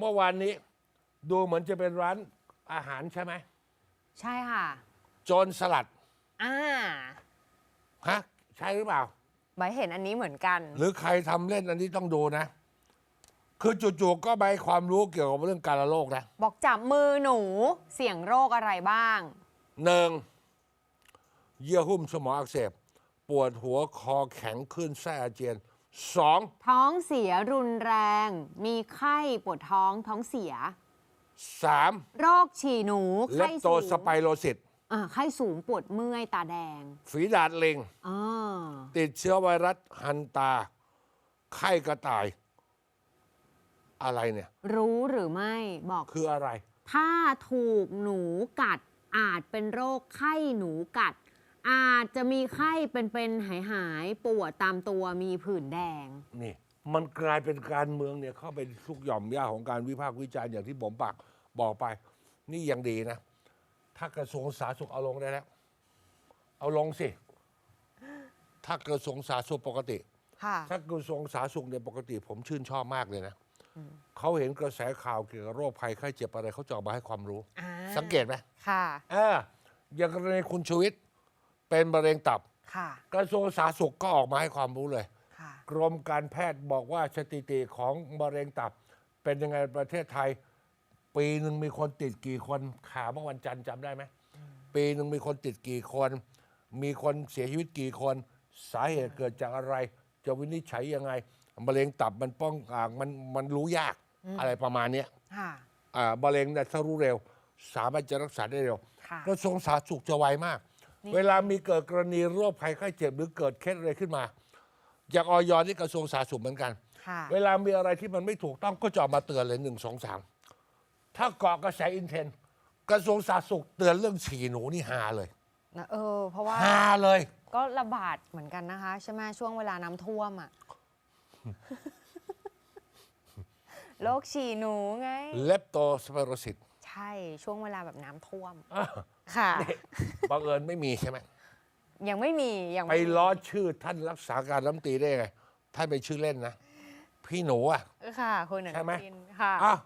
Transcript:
เมื่อวานนี้ดูเหมือนจะเป็นร้านอาหารใช่ไหมใช่ค่ะ โจรสลัดอ่าฮะใช่หรือเปล่าใบเห็นอันนี้เหมือนกัน หรือใครทำเล่นอันนี้ต้องดูนะ คือจู่ๆก็ใบความรู้เกี่ยวกับเรื่องการละโรคนะบอกจับมือหนูเสี่ยงโรคอะไรบ้าง หนึ่งเยื่อหุ้มสมองอักเสบ ปวดหัวคอแข็งขึ้นไส้อาเจียน สองท้องเสียรุนแรง มีไข้ปวดท้องท้องเสีย สามโรคฉี่หนูเลไข้ปโตสูงสไปโรซิสอ่าไข้สูงปวดเมื่อยตาแดงฝีดาดลิง อ่าติดเชื้อไวรัสฮันตา ไข้กระต่าย อะไรเนี่ย รู้หรือไม่บอก คืออะไร ถ้าถูกหนูกัดอาจเป็นโรคไข้หนูกัด อาจจะมีไข้เป็นๆหายหายๆปวดตามตัวมีผื่นแดง นี่ มันกลายเป็นการเมืองเนี่ยเข้าไปทุกหย่อมย่าของการวิพากษ์วิจารณ์อย่างที่ผมปากบอกไป นี่ยังดีนะ ถ้ากระทรวงสาธารณสุขเอาลงได้แล้ว เอาลงสิ ถ้ากระทรวงสาธารณสุขปกติ ค่ะ ถ้ากระทรวงสาธารณสุขเนี่ยปกติ ผมชื่นชอบมากเลยนะเขาเห็นกระแสข่าวเกี่ยวกับโรคภัยไข้เจ็บอะไรเขาจะออกมาให้ความรู้ อ่า สังเกตไหมค่ะ เอออย่างกรณีคุณชูวิทย์ เป็นมะเร็งตับ ค่ะ กระทรวงสาธารณสุขก็ออกมาให้ความรู้เลย ค่ะ กรมการแพทย์บอกว่าสถิติของมะเร็งตับ เป็นยังไงประเทศไทย ปีหนึ่งมีคนติดกี่คนข่าวเมื่อวันจันทร์จำได้ไหมปีหนึ่งมีคนติดกี่คน มีคนเสียชีวิตกี่คน สาเหตุเกิดจากอะไร จะวินิจฉัยยังไงมะเร็งตับมันป้องอ่ามันมันรู้ยากอะไรประมาณเนี้ย ค่ะ อ่ามะเร็งเนี่ยถ้ารู้เร็ว สามารถจะรักษาได้เร็ว ค่ะ กระทรวงสาธารณสุขจะไวมากนี่ เวลามีเกิดกรณีโรคภัยไข้เจ็บหรือเกิดเคสอะไรขึ้นมาจากออยที่กระทรวงสาธารณสุขเหมือนกันค่ะเวลามีอะไรที่มันไม่ถูกต้องก็จะออกมาเตือนเลยหนึ่งสองสามถ้าเกาะกระแสอินเทนกระทรวงสาธารณสุขเตือนเรื่องฉี่หนูนี่ฮาเลยนะเออเพราะว่าฮาเลย ก็ระบาดเหมือนกันนะคะ ใช่ไหมช่วงเวลาน้ำท่วมอะโรคฉี่หนูไงเลปโตสเปโรซิส ใช่ช่วงเวลาแบบน้ำท่วมค่ะบังเอิญไม่มีใช่ไหมยังไม่มียังไปไม่มีล้อชื่อท่านรักษาการรัฐมนตรีได้ไงท่านเป็นชื่อเล่นนะ พี่หนูอะ ค่ะคุณอนุใช่ไหม ทินค่ะ อ้าว